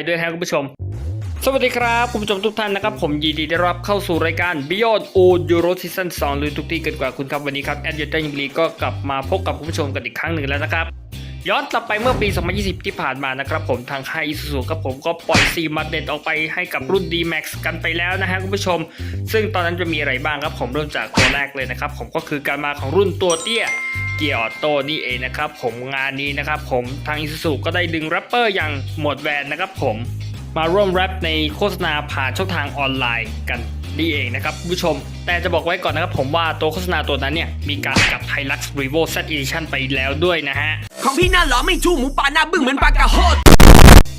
ยด้วยนะครับคุณผู้ชม สวัสดีครับ คุณผู้ชมทุกท่านนะครับ ผมยินดีต้รับเข้าสู่รายการ Beyond O Euro Season 2หรือทุกที่เกินกว่าคุณครับวันนี้ครับแอดยูเตอร์ยิงลีก็กลับมาพบกับคุณผู้ชมกันอีกครั้งหนึ่งแล้วนะครับย้อนกลับไปเมื่อปี 2020 ที่ผ่านมานะครับผมทางค่ายอิสุสุครับผมก็ปล่อยซีมัดเด็ดออกไปให้กับรุ่น D-Max กันไปแล้วนะฮะคุณผู้ชม ซึ่งตอนนั้นจะมีอะไรบ้างครับผมเริ่มจากตัวแรกเลยนะครับผมก็คือการมาของรุ่นตัวเตี้ย เกียร์ออโต้นี่เองนะครับผมงานนี้นะครับผมทางอิสุสุก็ได้ดึงแรปเปอร์อย่างหมวดแวนนะครับผมมาร่วมแรปในโฆษณาผ่านช่องทางออนไลน์กันนี่เองนะครับคุณผู้ชม แต่จะบอกไว้ก่อนนะครับผมว่าตัวโฆษณาตัวนั้นเนี่ย มีการกลับไฮลักซ์รีโวเซตอีดิชั่นไปแล้วด้วยนะฮะ ของพี่น่าหล่อไม่ชูหมูป่าหน้าบึ้งเหมือนปลากระโฮด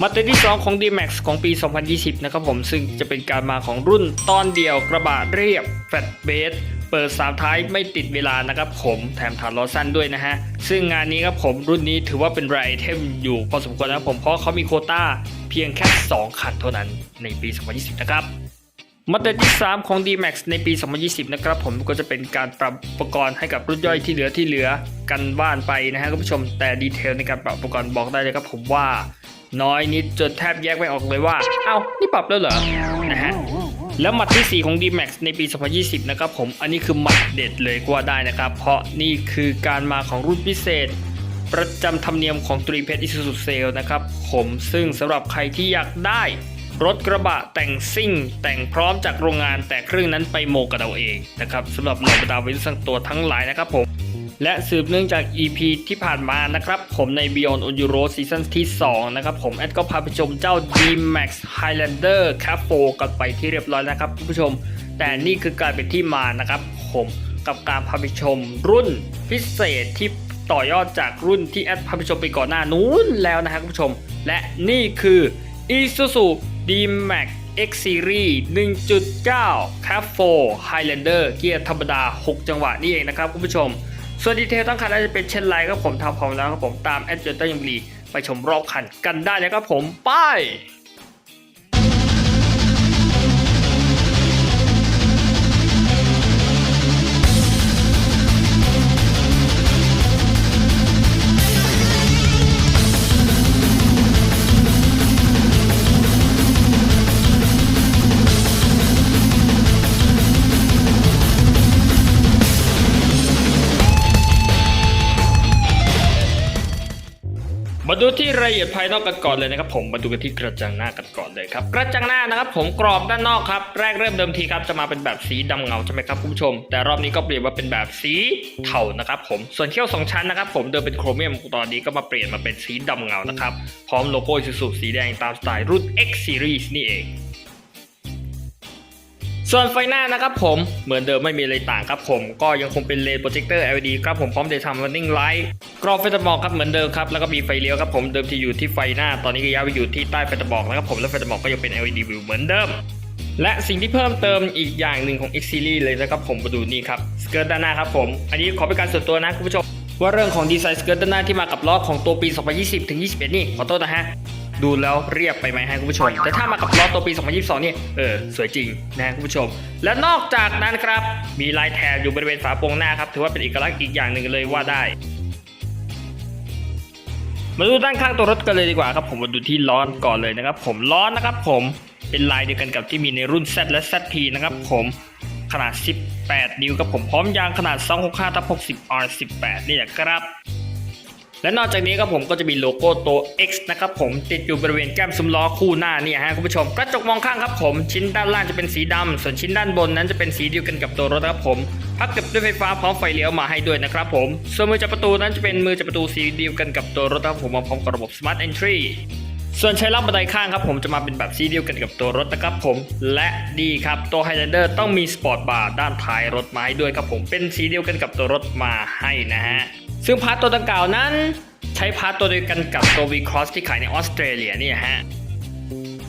มาเตอร์ที่ 2 ของ D-Max ของปี 2020 นะครับผมซึ่งจะเป็นการมาของรุ่นตอนเดียวกระบะเรียบแฟตเบส เปิดสามท้ายไม่ติดเวลานะครับผมแถมฐานล้อสั้นด้วยนะฮะ ซึ่งงานนี้ครับผมรุ่นนี้ถือว่าเป็นรายไอเทมอยู่พอสมควรนะครับผมเพราะเขามีโคต้าเพียงแค่ 2 คันเท่านั้นในปี 2020 นะครับมาตรฐานที่ 3 ของ D-Max ในปี 2020 นะครับผมก็จะเป็นการปรับอุปกรณ์ให้กับรุ่นย่อยที่เหลือที่เหลือกันบ้านไปนะฮะคุณผู้ชมแต่ดีเทลในการปรับอุปกรณ์บอกได้เลยครับผมว่าน้อยนิดจนแทบแยกไม่ออกเลยว่า เอ้า นี่ปรับแล้วเหรอ นะฮะ แล้วหมัดที่ 4 ของ D-Max ในปี 2020 นะครับผม อันนี้คือหมัดเด็ดเลยก็ว่าได้นะครับ เพราะนี่คือการมาของรุ่นพิเศษ ประจำธรรมเนียมของตรีเพชรอิสุสุเซลนะครับผมซึ่งสำหรับใครที่อยากได้ รถกระบะแต่งซิ่ง แต่งพร้อมจากโรงงานแต่เครื่องนั้นไปโมกันเอาเองนะครับสำหรับเหล่าบรรดาวิสังตัวทั้งหลายนะครับผม และสืบเนื่องจาก EP ที่ผ่านมานะครับ ผมใน Beyond on Euro Season ที่ 2 นะครับ ผมแอดก็พาไปชมเจ้า D-Max Highlander c a p 4กันไปที่เรียบร้อยนะครับคุณผู้ชม แต่นี่คือการเป็นที่มานะครับ ผมกับการพาไปชมรุ่นพิเศษที่ต่อยอดจากรุ่นที่แอดพาไปชมไปก่อนหน้านู้นแล้วนะครับคุณผู้ชม และนี่คือ Isuzu D-Max X Series 1.9 c a p 4 Highlander เกียร์ธรรมดา 6 จังหวะนี่เองนะครับคุณผู้ชม ส่วนดีเทลตั้งคันน่าจะเป็นเช่นไรก็ผมทำพร้อมแล้วครับผมตามแอดเจอร์ตันยังบีไปชมรอบคันกันได้เลยครับผมไป ดูที่รายละเอียดภายนอกกันก่อนเลยนะครับผมมาดูกันที่กระจังหน้ากันก่อนเลยครับกระจังหน้านะครับผมกรอบด้านนอกครับแรกเริ่มเดิมทีครับจะมาเป็นแบบสีดำเงาใช่ไหมครับคุณผู้ชม แต่รอบนี้ก็เปลี่ยนมาเป็นแบบสีเทานะครับผมส่วนเขี้ยวสองชั้นนะครับผมเดิมเป็นโครเมียมตอนนี้ก็มาเปลี่ยนมาเป็นสีดำเงานะครับพร้อมโลโก้สุดสีแดงตามสไตล์รุ่น X Series นี่เอง ส่วนไฟหน้านะครับผมเหมือนเดิมไม่มีอะไรต่างครับผมก็ยังคงเป็นเลนโปรเจคเตอร์ LED ครับผมพร้อม Daytime Running Light กรอบไฟตะบอกครับเหมือนเดิมครับแล้วก็มีไฟเลี้ยวครับผมเดิมที่อยู่ที่ไฟหน้าตอนนี้ก็ย้ายไปอยู่ที่ใต้ไฟตะบอกนะครับผมและไฟตะบอกก็ยังเป็น LED view เหมือนเดิม และสิ่งที่เพิ่มเติมอีกอย่างหนึ่งของ X Series เลยนะครับผมมาดูนี่ครับสเกิร์ตด้านหน้าครับผมอันนี้ขอเป็นการส่วนตัวนะคุณผู้ชมว่าเรื่องของดีไซน์สเกิร์ตด้านหน้าที่มากับล้อของตัวปี 2020ถึง21 นี่ขอโทษนะฮะ ดูแล้วเรียบไปไหมฮะคุณผู้ชม แต่ถ้ามากับล้อตัวปี 2022 นี่ เออ สวยจริงนะคุณผู้ชม และนอกจากนั้นครับ มีลายแถบอยู่บริเวณฝาโปรงหน้าครับ ถือว่าเป็นเอกลักษณ์อีกอย่างหนึ่งเลยว่าได้มาดูด้านข้างตัวรถกันเลยดีกว่าครับผมมาดูที่ล้อก่อนเลยนะครับ ผมล้อนะครับ ผมเป็นลายเดียวกันกับที่มีในรุ่น Z และ ZP นะครับ ผมขนาด 18 นิ้วครับผมพร้อมยางขนาด 265ทับ60 R18 นี่แหละครับ และนอกจากนี้ครับผมก็จะมีโลโก้ตัว X นะครับผมติดอยู่บริเวณแก้มซุ้มล้อคู่หน้านี่ฮะคุณผู้ชมกระจกมองข้างครับผมชิ้นด้านล่างจะเป็นสีดำส่วนชิ้นด้านบนนั้นจะเป็นสีเดียวกันกับตัวรถครับผมพับเก็บด้วยไฟฟ้าพร้อมไฟเลี้ยวมาให้ด้วยนะครับผมส่วนมือจับประตูนั้นจะเป็นมือจับประตูสีเดียวกันกับตัวรถครับผมมาพร้อมกับระบบ Smart Entry ส่วนใช้รับบันไดข้างครับผมจะมาเป็นแบบสีเดียวกันกับตัวรถนะครับผม และดีครับตัว Highlander ต้องมีสปอร์ตบาร์ด้านท้ายรถมาให้ด้วยครับผมเป็นสีเดียวกันกับตัวรถมาให้นะฮะ ซึ่งพาร์ตตัวดังกล่าวนั้น ใช้พาร์ตตัวเดียวกันกับตัว V-Cross ที่ขายในออสเตรเลียเนี่ยฮะ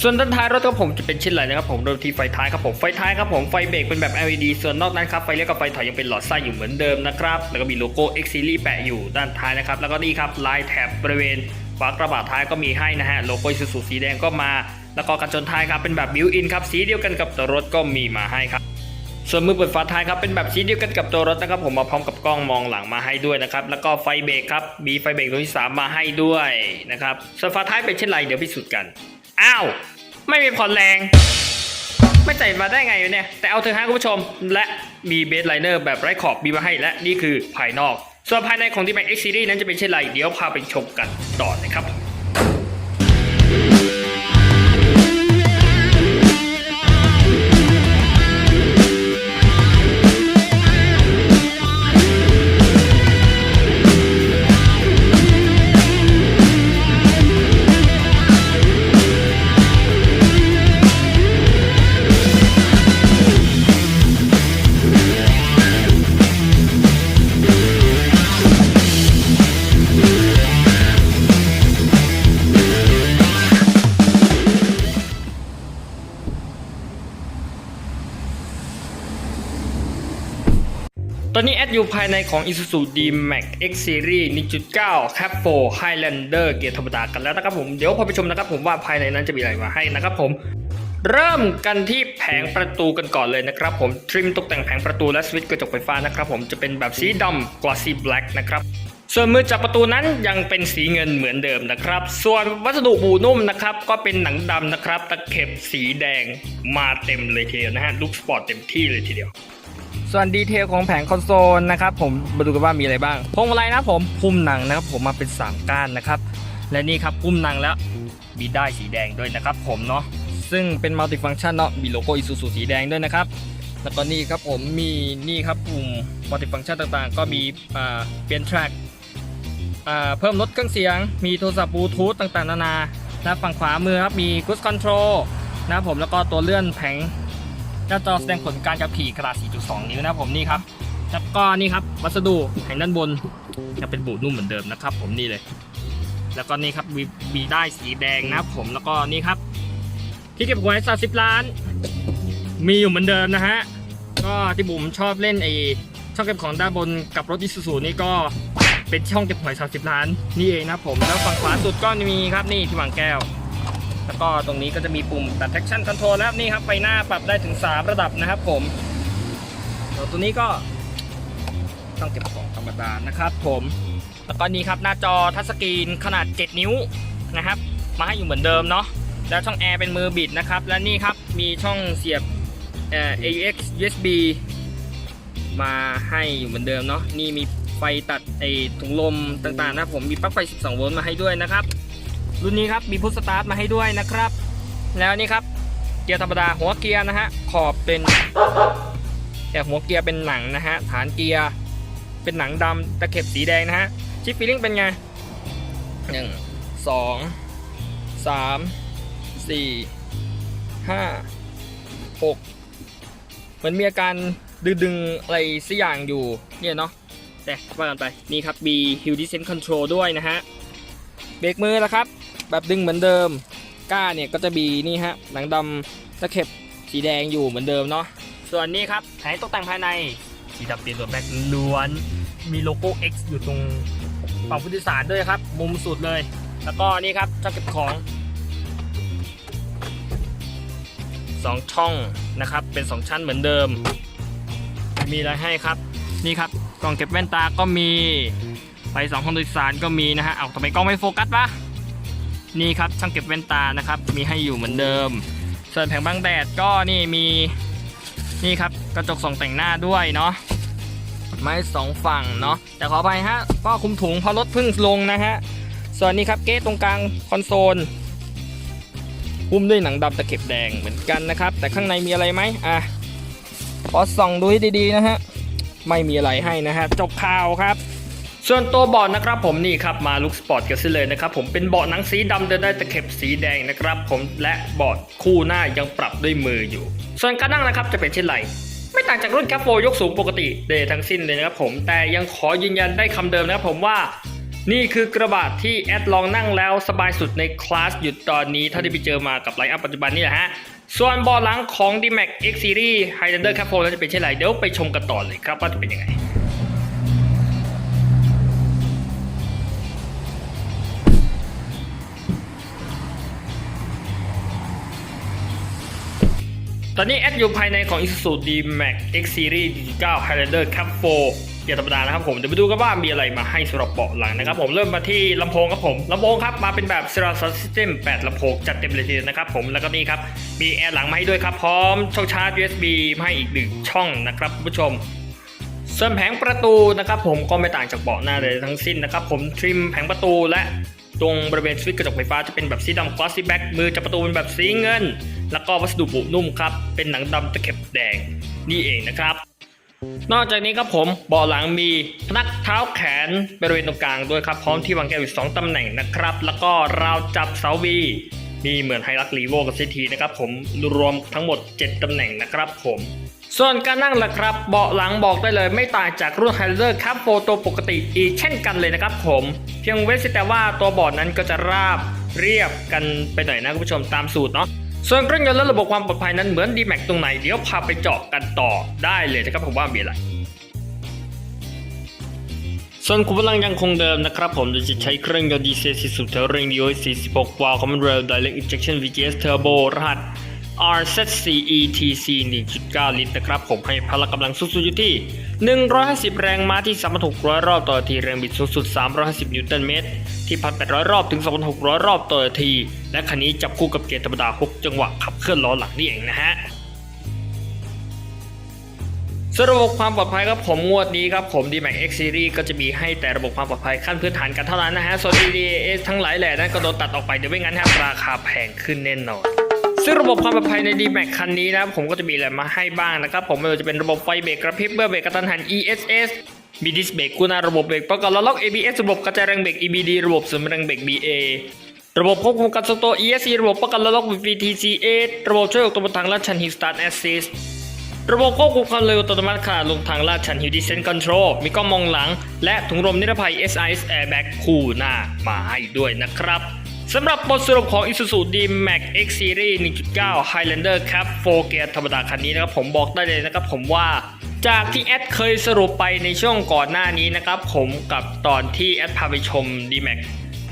ส่วนด้านท้ายรถครับผมจะเป็นเช่นไรนะครับผมเริ่มที่ไฟท้ายครับผมไฟท้ายครับผมไฟเบรกเป็นแบบ LED ส่วนนอกนั้นครับไฟเลี้ยวกับไฟถอยยังเป็นหลอดไส้อยู่เหมือนเดิมนะครับแล้วก็มีโลโก้ X Series แปะอยู่ด้านท้ายนะครับแล้วก็นี่ครับลายแถบบริเวณฝากระบะท้ายก็มีให้นะฮะโลโก้ซูซูสีแดงก็มา แล้วก็กระจนท้ายครับเป็นแบบบิวอินครับสีเดียวกันกับตัวรถก็มีมาให้ครับ ส่วนมือเปิดฝาท้ายครับเป็นแบบสีเดียวกันกับตัวรถนะครับ ผมมาพร้อมกับกล้องมองหลังมาให้ด้วยนะครับแล้วก็ไฟเบรกครับมีไฟเบรกตัวที่สามมาให้ด้วยนะครับส่วนฝาท้ายเป็นเช่นไรเดี๋ยวพิสูจน์กันอ้าวไม่มีผ่อนแรง ไม่ใส่มาได้ไงเนี่ยแต่เอาเถอะฮะคุณผู้ชม และมีเบสไลเนอร์แบบไร้ขอบมีมาให้และนี่คือภายนอก ส่วนภายในของ D-Max X Series นั้นจะเป็นเช่นไรเดี๋ยวพาไปชมกันต่อนะครับ อยู่ภายในของ Isuzu D-Max X Series 1.9 Cap 4 Highlander เกียร์ธรรมดากันแล้วนะครับผม เดี๋ยวพอไปชมนะครับผมว่าภายในนั้นจะมีอะไรมาให้นะครับผม เริ่มกันที่แผงประตูกันก่อนเลยนะครับผม ทริมตกแต่งแผงประตูและสวิตช์กระจกไฟฟ้านะครับผมจะเป็นแบบสีดำ glossy black นะครับส่วนมือจับประตูนั้นยังเป็นสีเงินเหมือนเดิมนะครับ ส่วนวัสดุบูนุ่มนะครับก็เป็นหนังดำนะครับ ตะเข็บสีแดงมาเต็มเลยทีเดียวนะฮะ ลุคสปอร์ตเต็มที่เลยทีเดียว ส่วนดีเทลของแผงคอนโซลนะครับผมมาดูกันว่ามีอะไรบ้างพวงมาลัยนะผมพุ่มหนังนะครับผมมาเป็น 3 ก้านนะครับ และนี่ครับพุ่มหนังแล้วมีได้สีแดงด้วยนะครับผมเนาะซึ่งเป็นมัลติฟัง c t ชันเนาะมีโลโก้อิซูซูสีแดงด้วยนะครับแล้วก็นี่ครับผมมีนี่ครับปุ่มมัลติฟัง c t ชันต่างๆ ก็มีเปลี่ยนแทร็กเพิ่มลดเครื่องเสียง มีโทรศัพท์บลูทูธต่างๆ นานาและฝั่งขวามือครับมี Cruise Control นะครับผมแล้วก็ตัวเลื่อนแผง หน้าจอแสดงผลการขับขี่ขนาด 4.2 นิ้วนะผมนี่ครับแล้วก็นี่ครับวัสดุแผงด้านบนจะเป็นบูดนุ่มเหมือนเดิมนะครับผมนี่เลย แล้วก็นี่ครับมีมีได้สีแดงนะผมแล้วก็นี่ครับ ที่เก็บหวย30ล้าน มีอยู่เหมือนเดิมนะฮะก็ที่บุ๋มชอบเล่นไอช่องเก็บของด้านบนกับรถอิซูซูนี่ก็เป็นช่องเก็บหวย30ล้าน นี่เองนะผมแล้วฝั่งขวาสุดก็มีครับนี่ที่วางแก้ว แล้วก็ตรงนี้ก็จะมีปุ่มตัด traction control แล้วนี่ครับไฟหน้าปรับได้ถึง 3 ระดับนะครับผมส่วตัวนี้ก็ต้องเก็บของธรรมดานะครับผมแล้วก็นี่ครับหน้าจอทัชสกรีนขนาด 7 นิ้วนะครับ มาให้อยู่เหมือนเดิมเนาะแล้วช่องแอร์เป็นมือบิดนะครับ และนี่ครับมีช่องเสียบ AUX USB มาให้อยู่เหมือนเดิมเนาะนี่มีไฟตัดไอถุงลมต่างๆนะครับผมมีปลั๊กไฟ 12 โวลต์มาให้ด้วยนะครับ รุ่นนี้ครับมีพุทสตาร์ทมาให้ด้วยนะครับ แล้วนี่ครับเกียร์ธรรมดาหัวเกียร์นะฮะขอบเป็น แต่หัวเกียร์เป็นหนังนะฮะฐานเกียร์เป็นหนังดำตะเข็บสีแดงนะฮะชิปฟีลิ่งเป็นไงหนึ่งสองสามสี่ห้าหกเหมือนมีอาการดึงๆอะไรสักอย่างอยู่เนี่ยเนาะแต่ว่ากันไปนี่ครับมี Hill Descent Control ด้วยนะฮะเบรกมือนะครับ แบบดึงเหมือนเดิม ก้าเนี่ยก็จะมีนี่ฮะหนังดำตะเข็บสีแดงอยู่เหมือนเดิมเนาะ ส่วนนี้ครับแผงตกแต่งภายในสีดำเป็นตัวแบ็คล้วน มีโลโก้ X อยู่ตรงฝั่งผู้โดยสารด้วยครับ มุมสุดเลย แล้วก็นี่ครับช่องเก็บของสองช่องนะครับ เป็น2ชั้นเหมือนเดิม มีอะไรให้ครับ นี่ครับกล่องเก็บแว่นตาก็มีไฟสองห้องโดยสารก็มีนะฮะ เอาทำไมกล้องไม่โฟกัสปะ นี่ครับช่างเก็บแว่นตานะครับ มีให้อยู่เหมือนเดิม ส่วนแผงบังแดดก็นี่มีนี่ครับกระจกส่องแต่งหน้าด้วยเนาะไม้สองฝั่งเนาะแต่ขออภัยฮะก็คุมถุงเพราะรถเพิ่งลงนะฮะส่วนนี้ครับเกตตรงกลางคอนโซลหุ้มด้วยหนังดำตะเข็บแดงเหมือนกันนะครับ แต่ข้างในมีอะไรไหมอะขอส่องดูให้ดีๆนะฮะไม่มีอะไรให้นะฮะจบข่าวครับ ส่วนตัวเบาะนะครับผมนี่ครับมาลุกสปอร์ตกันซิเลยนะครับผมเป็นเบาะหนังสีดำเดินได้ตะเข็บสีแดงนะครับผมและเบาะคู่หน้ายังปรับด้วยมืออยู่ ส่วนการนั่งนะครับจะเป็นเช่นไรไม่ต่างจากรุ่นแคปโฟยกสูงปกติเดยทั้งสิ้นเลยนะครับผมแต่ยังขอยืนยันได้คำเดิมนะครับผมว่า นี่คือกระบะที่แอดลองนั่งแล้วสบายสุดในคลาสหยุดตอนนี้เท่าที่ไปเจอมากับไลน์อัพปัจจุบันนี่แหละฮะส่วนเบาะหลังของ D-Max X Series Highlander Cap 4นั้นจะเป็นเช่นไรเดี๋ยวไปชมกันต่อเลยครับว่าจะเป็นยังไง ตอนนี้แอดอยู่ภายในของ Isuzu D-Max X Series 9 Highlander Cap เกียร์ธรรมดานะครับผมเดี๋ยวไปดูกันว่ามีอะไรมาให้สำหรับเบาะหลังนะครับผมเริ่มมาที่ลำโพงครับผมลำโพงครับมาเป็นแบบ s e r a s o u n System 8ลำโพงจัดเต็มเลยทีเดียวนะครับผมแล้วก็นี่ครับ มีแอร์หลังมาให้ด้วยครับ พร้อมช่องชาร์จ USB มาให้อีกหนึ่งช่องนะครับคุณผู้ชมส่วนแผงประตูนะครับผมก็ไม่ต่างจากเบาะหน้าเลยทั้งสิ้นนะครับผมทริมแผงประตูและตรงบริเวณสวิตช์กระจกไฟฟ้าจะเป็นแบบสีดำกลอสซี่แบ็กมือจับประตูเป็นแบบสีเงิน แล้วก็วัสดุบุนุ่มครับ เป็นหนังดำตะเข็บแดงนี่เองนะครับ นอกจากนี้ครับผมเบาะหลังมีพนักเท้าแขนบริเวณตรงกลางด้วยครับ พร้อมที่วางแก้วอยู่สองตำแหน่งนะครับ แล้วก็ราวจับเสาวีมีเหมือนไฮรักรีโวกับซีทีนะครับผมรวมทั้งหมด 7ตำแหน่งนะครับผมส่วนการนั่งล่ะครับเบาะหลังบอกได้เลยไม่ต่างจากรุ่น Highlander ครับโฟตัวปกติอีกเช่นกันเลยนะครับผมเพียงเว้นแต่ว่าตัวเบาะนั้นก็จะราบเรียบกันไปหน่อยนะคุณผู้ชมตามสูตรเนาะ ส่วนเครื่องยนต์และระบบความปลอดภัยนั้นเหมือน D-Max ตรงไหนเดี๋ยวพาไปเจาะกันต่อได้เลยนะครับผมว่ามีอะไรส่วนขุมพลังยังคงเดิมนะครับผมโดยจะใช้เครื่องยนต์ดีเซล4สูบเทอร์เร่ง DOI 46วาล์ว Common Rail Direct Injection VGS Turbo รหัส RZCETC 1.9 ลิตรนะครับผมให้พละกำลังสูงสุดอยู่ที่ 150 แรงม้าที่ 3,600 รอบต่อทีแรงบิดสูงสุด 350 นิวตันเมตร ที่ 1,800 รอบถึง 2,600 รอบต่อนาที และคันนี้จับคู่กับเกียร์ธรรมดา 6 จังหวะขับเคลื่อนล้อหลังนี่เองนะฮะสระบบความปลอดภัยครับผมงวดนี้ครับผม D-Max X Series ก็จะมีให้แต่ระบบความปลอดภัยขั้นพื้นฐานกันเท่านั้นนะฮะส่วน EDAS ทั้งหลายแหล่นั้นก็โดนตัดออกไปเดี๋ยวไม่งั้นครับราคาแพงขึ้นแน่นอนซึ่งระบบความปลอดภัยใน D-Max คันนี้นะครับผมก็จะมีอะไรมาให้บ้างนะครับผมไม่ว่าจะเป็นระบบไฟเบรกกระพริบเบอร์เบรกกระทันหัน ESS มีดิสเบรกกูนาระบบเบรกประกอบล้อล็อก ABS ระบบกระจายแรงเบรก EBD ระบบเสมแรงเบรก BA ระบบควบคุมการทรงตัว ESC ระบบประกันล้อล็อก VTC8 ระบบช่วยออกตัวบนทางลาดชัน Hill Start Assist ระบบควบคุมความเร็วอัตโนมัติขณะลงทางลาดชัน Hill Descent Control มีกล้องมองหลัง และถุงลมนิรภัย SIS Airbag คู่หน้ามาให้ด้วยนะครับสำหรับบทสรุปของ Isuzu D-Max X Series 1.9 Highlander Cap 4 Gear ธรรมดาคันนี้นะครับผมบอกได้เลยนะครับผมว่า จากที่แอดเคยสรุปไปในช่วงก่อนหน้านี้นะครับ ผมกับตอนที่แอดพาไปชม D-Max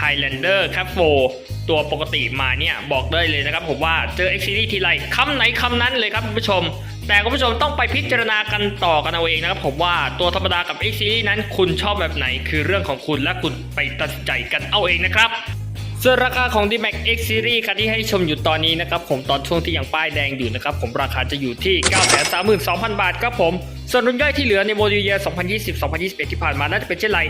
Highlander Cap 4ตัวปกติมาเนี่ยบอกได้เลยนะครับ ผมว่าเจอ X Series ทีไรคำไหนคำนั้นเลยครับคุณผู้ชม แต่คุณผู้ชมต้องไปพิจารณากันต่อกันเอาเองนะครับ ผมว่าตัวธรรมดากับ X Series นั้นคุณชอบแบบไหนคือเรื่องของคุณและคุณไปตัดใจกันเอาเองนะครับส่วนราคาของ D-Max X Series คันที่ให้ชมอยู่ตอนนี้นะครับผมตอนช่วงที่ยังป้ายแดงอยู่นะครับผมราคาจะอยู่ที่ 932,000 บาทครับผม ส่วนรุ่นย่อยที่เหลือในโมเดลเยียร์2020-2021 ที่ผ่านมาน่าจะเป็นเช่นไร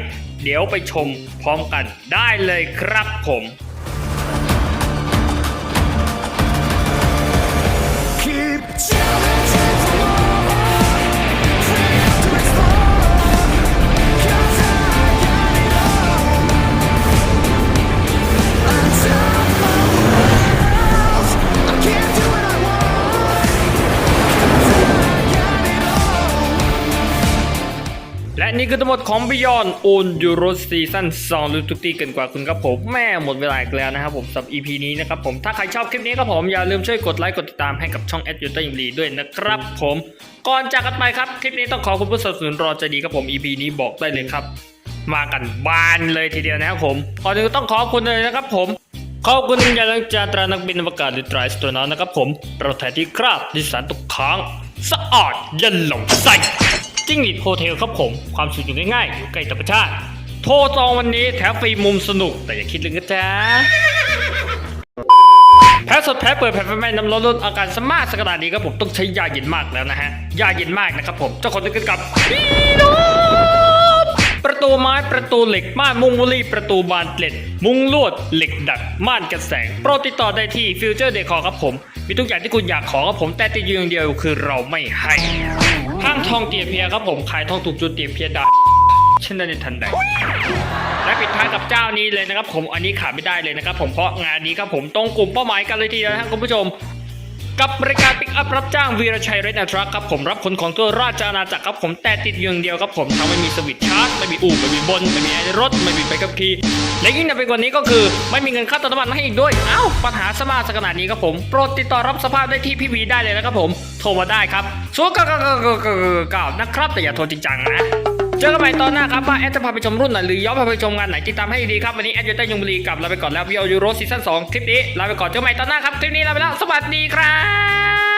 เดี๋ยวไปชมพร้อมกันได้เลยครับผม นี่คือทั้งหมดของ Beyond On Euro Season 2รู้ทุกที่เกินกว่าคุณครับผมแม่หมดเวลาอีกแล้วนะครับผมสำหรับ EP นี้นะครับผมถ้าใครชอบคลิปนี้ครับผมอย่าลืมช่วยกดไลค์กดติดตามให้กับช่อง a d u t a ยิมรีด้วยนะครับผมก่อนจากกันไปครับ คลิปนี้ต้องขอคุณผู้สนับสนุนรอใจดีครับผม EP นี้บอกได้เลยครับ มากันบานเลยทีเดียวนะครับผมก่อนอื่นต้องขอบคุณเลยนะครับผมขอบคุณยาลังจาตรานักบินอวกาศหรือตรสตัวน้อยนะครับผมเราแทนที่คราบดิสารตกค้างสะอาดยันหลงใส่ จิ้งหรีดโฮเทลครับผมความสุขอยู่ง่ายๆอยู่ใกล้ธรรมชาติ โทรจองวันนี้แถมฟรีมุมสนุก แต่อย่าคิดลึกนะจ๊ะแพ้สดแพ้เปิดแพ้แม่น้ำร้อนลดอาการสมาร์ทสกขนาดนี้ครับผมต้องใช้ยาเย็นมากแล้วนะฮะยาเย็นมากนะครับผมเจ้าคนนึกกับพี่น ประตูไม้ประตูเหล็กม่านมุงมุลีประตูบานเกล็ด มุงลวดเหล็กดัดม่านกันแสง โปรดติดต่อได้ที่ฟิวเจอร์เดคอครับผม มีทุกอย่างที่คุณอยากขอครับผม แต่ติดอยู่อย่างเดียวคือเราไม่ให้ห้างทองเตียเพียครับผมขายทองถูกจุดเตียเพียดาเช่นนั้นในทันใดและปิดท้ายกับเจ้านี้เลยนะครับผมอันนี้ขาดไม่ได้เลยนะครับผมเพราะงานนี้ครับผมตรงกลุ่มเป้าหมายกันเลยทีเดียวนะครับคุณผู้ชม กับบริการปิกอัพรับจ้างวีรชัยเรนทรัคครับผมรับขนของทั่วราชอาณาจักรครับผมแต่ติดอย่างเดียวครับผมทั้งไม่มีสวิตชาร์จไม่มีอู่ไม่มีบนไม่มีไอรถไม่มีใบขับขี่และยิ่งหนักไปกว่านี้ก็คือ ไม่มีเงินค่าเติมน้ำมันให้อีกด้วยเอ้าปัญหาสมาร์ทขนาดนี้ครับผมโปรดติดต่อรับสภาพได้ที่พี่วีได้เลยนะครับผมโทรมาได้ครับศูนย์เก้าเก้าเก้าเก้าเก้านะครับแต่อย่าโทรจริงจังนะ เจอกันใหม่ตอนหน้าครับว่าแอดจะพาไปชมรุ่นไหนหรือย้อนพาไปชมงานไหนติดตามให้ดีครับวันนี้แอดจะได้ยงบุรีกลับลาไปก่อนแล้ววิโอยูโรซีซั่น2คลิปนี้ลาไปก่อนเจอกันใหม่ตอนหน้าครับคลิปนี้ลาไปแล้วสวัสดีครับ